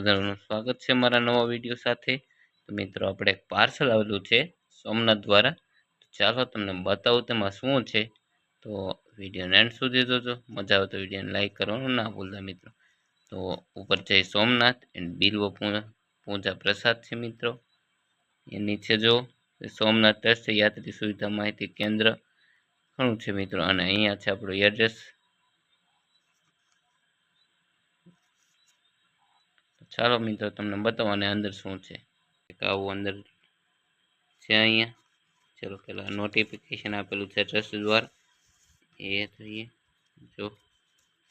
તમારું સ્વાગત છે મારા નવા વીડિયો સાથે. તો મિત્રો, આપણે એક પાર્સલ આવેલું છે સોમનાથ દ્વારા. ચાલો તમને બતાવું તેમાં શું છે. તો વિડીયોને એન્ડ સુધી જોજો. મજા આવે તો વિડીયોને લાઈક કરવાનું ના ભૂલતા મિત્રો. તો ઉપર જઈ સોમનાથ એન્ડ બિલ્વ પૂજા પ્રસાદ છે મિત્રો. એ નીચે જો સોમનાથ ટ્રસ્ટ યાત્રી સુવિધા માહિતી કેન્દ્ર ઘણું છે મિત્રો. અને અહીંયા છે આપણું એડ્રેસ ચાલો મિત્રો, તમને બતાવવાની અંદર શું છે. આવું અંદર છે અહીંયા. ચલો પેલા નોટિફિકેશન આપેલું છે ટ્રસ્ટ દ્વારા. એ જોઈએ જો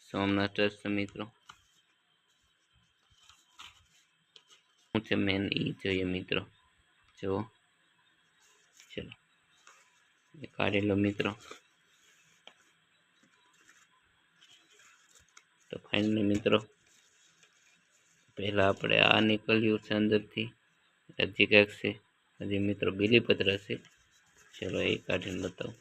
સોમનાથ ટ્રસ્ટ મિત્રો. શું છે મેન એ જોઈએ મિત્રો. જો ચલો. એ કાઢી લો મિત્રો. તો ફાઇનલી મિત્રો પહેલાં આપણે આ નીકળ્યું છે અંદરથી. હજી કંઈક છે. હજી મિત્રો બીલીપત્ર છે. ચલો એ કાઢીને બતાવું.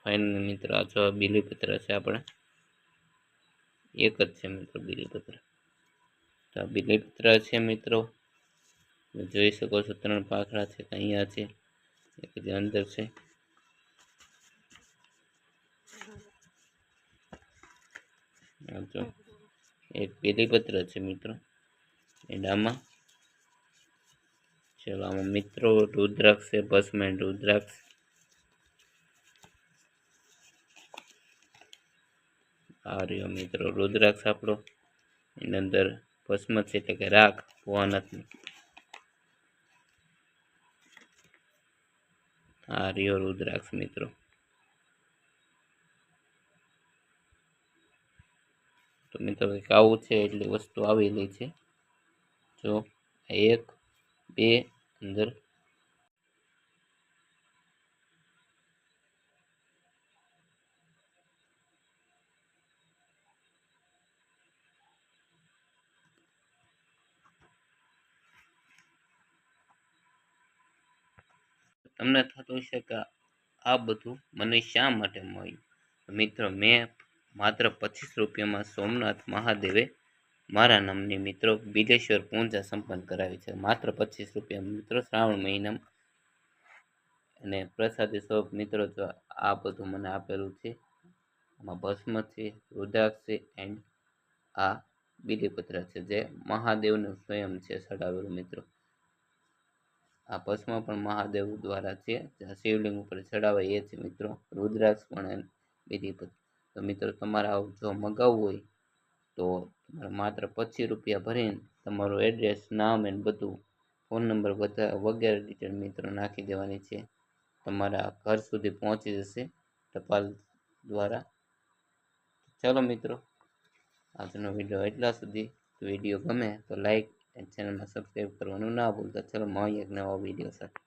ફાઇનલ મિત્રો આ જો બીલીપત્ર છે આપણે. એક જ છે મિત્રો બીલીપત્ર તો આ બીલીપત્ર છે મિત્રો. જોઈ શકો છો ત્રણ પાખડા છે અહીંયા છે. એક જે અંદર છે. જો એક બીલીપત્ર છે મિત્રો. એડામાં ચલો આમાં મિત્રો રુદ્રાક્ષ છે, ભસ્મ એન્ડ રુદ્રાક્ષ. આ રહ્યો મિત્રો રુદ્રાક્ષ આપણો. એની અંદર ભસ્મ છે એટલે કે રાખ ભવાનાથની આ રહ્યો રુદ્રાક્ષ મિત્રો. તો મિત્રો આવું છે એટલી વસ્તુ આવેલી છે. જો એક, બે, અંદર તમને થતું હશે કે આ બધું મને શા માટે મળ્યું? મિત્રો, મેં માત્ર પચીસ રૂપિયામાં સોમનાથ મહાદેવે મારા નામની મિત્રો બિલેશ્વર પૂજા સંપન્ન કરાવી છે. માત્ર પચીસ રૂપિયા મિત્રો શ્રાવણ મહિનામાં અને પ્રસાદી સ્વરૂપ મિત્રો જો આ બધું મને આપેલું છે, આમાં ભસ્મ છે, રુદ્રાક્ષ છે એન્ડ આ બીલીપત્ર છે જે મહાદેવનું સ્વયં છે ચડાવેલું મિત્રો. આ ભસ્મ પણ મહાદેવ દ્વારા છે. જ્યાં શિવલિંગ ઉપર ચડાવાય એ છે મિત્રો. રુદ્રાક્ષ પણ બીલીપત્ર. તો મિત્રો તમારે જો મગાવવું હોય, તો માત્ર પચીસ રૂપિયા ભરીને તમારું એડ્રેસ નામ અને બધું ફોન નંબર બધા વગેરે ડિટેલ મિત્રો નાખી દેવાની છે. તમારા ઘર સુધી પહોંચી જશે ટપાલ દ્વારા. ચાલો મિત્રો, આજનો વીડિયો એટલા સુધી. વીડિયો ગમે તો લાઈક એન્ડ ચેનલમાં સબસ્ક્રાઈબ કરવાનું ના ભૂલતા. ચલો મળીએ એક નવા વીડિયો સાથે.